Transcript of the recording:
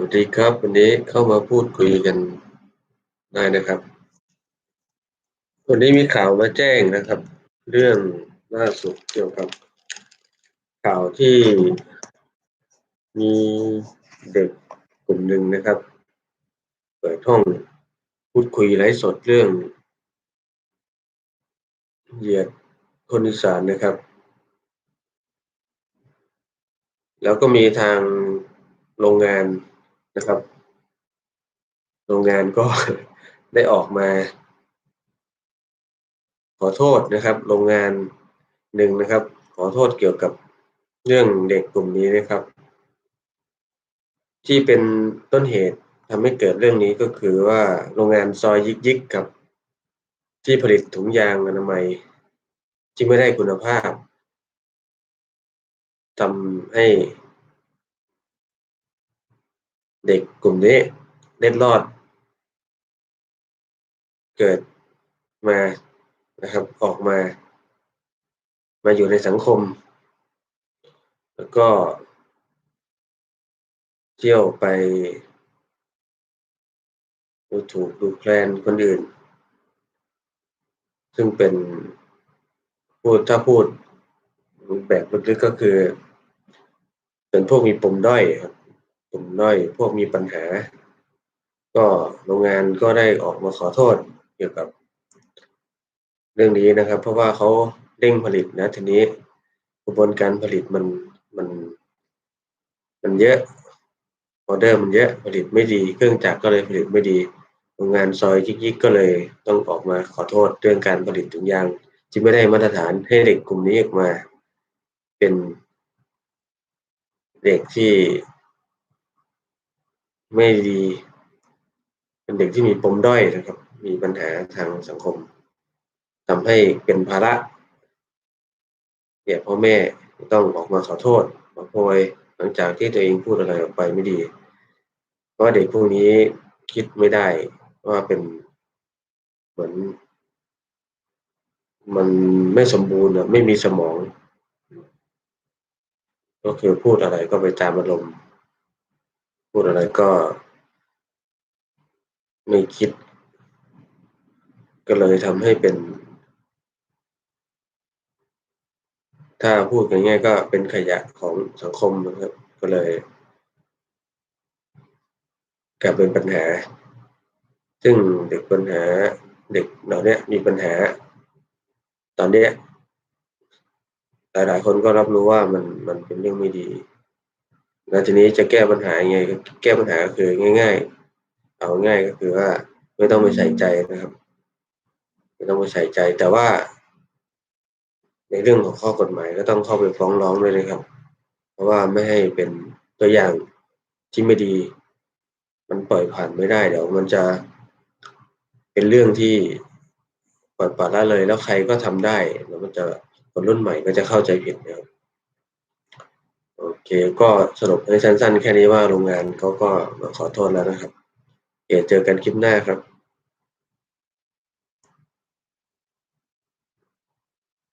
วัสดีครับ วันนี้เข้ามาพูดคุยกันได้นะครับ วันนี้มีข่าวมาแจ้งนะครับ เรื่องล่าสุดเกี่ยวกับ ข่าวที่มีเด็กกลุ่มหนึ่งนะครับ เปิดห้องพูดคุยไลฟ์สดเรื่อง เหยียดคนอีสานนะครับ แล้วก็มีทางโรงงาน นะครับ โรงงานก็ได้ออกมา ขอโทษนะครับ โรงงานหนึ่งนะครับ ขอโทษเกี่ยวกับเรื่องเด็กกลุ่มนี้นะครับ ที่เป็นต้นเหตุทำให้เกิดเรื่องนี้ก็คือว่าโรงงานซอยยิกยิกกับที่ผลิตถุงยางอนามัย ที่ไม่ได้คุณภาพทำให้ เด็กกลุ่มนี้เล็ดรอด เกิดมานะครับออกมา มาอยู่ในสังคม แล้วก็เที่ยวไปดูถูกดูแคลนคนอื่น ซึ่งเป็นพูดถ้าพูดแบบลึกๆก็คือ เป็นพวกมีปมด้อยครับ ปมด้อยพวกมีปัญหา ก็โรงงานก็ได้ออกมาขอโทษเกี่ยวกับ เรื่องนี้นะครับ เพราะว่าเขาเร่งผลิตนะทีนี้กระบวนการผลิตมันมันมันเยอะออเดอร์มันเยอะผลิตไม่ดี เครื่องจักรก็เลยผลิตไม่ดีโรงงานซอยยิกๆก็เลยต้องออกมาขอโทษเรื่องการผลิตถุงยางที่ไม่ได้มาตรฐานให้เด็กกลุ่มนี้ออกมา เป็น เด็กที่ ไม่ดี เป็นเด็กที่มีปมด้อยนะครับ มีปัญหาทางสังคมทำให้เป็นภาระเนี่ยพ่อแม่ต้องออกมาขอโทษมาโพยหลังจากที่ตัวเองพูดอะไรออกไปไม่ดี เพราะเด็กพวกนี้คิดไม่ได้ว่าเป็นเหมือน มันไม่สมบูรณ์ไม่มีสมอง ก็คือพูดอะไรก็ไปตามอารมณ์ พูดอะไรก็ไม่คิด ก็เลยทำให้เป็น ถ้าพูดง่ายๆก็เป็นขยะของสังคมนะครับ ก็เลยกลายเป็นปัญหา ซึ่งเด็กปัญหาเด็กเหล่านี้มีปัญหา ตอนนี้หลายๆคนก็รับรู้ว่ามันมันเป็นเรื่องไม่ดี แล้วทีนี้จะแก้ปัญหายังไงแก้ปัญหาคือง่าย ๆ เอาง่ายก็คือว่าไม่ต้องไปใส่ใจนะครับ ไม่ต้องไปใส่ใจแต่ว่า ในเรื่องของข้อกฎหมายก็ต้องเข้าไปฟ้องร้องด้วยนะครับ เพราะว่าไม่ให้เป็นตัวอย่างที่ไม่ดี มันปล่อยผ่านไม่ได้เดี๋ยวมันจะเป็นเรื่องที่ปล่อยปละละเลยแล้วใครก็ทำได้แล้วมันจะคนรุ่นใหม่ก็จะเข้าใจผิดนะครับ โอเคก็สรุปให้สั้นๆ แค่นี้ว่าโรงงานเขาก็ขอโทษแล้วนะครับเดี๋ยวเจอกันคลิปหน้าครับ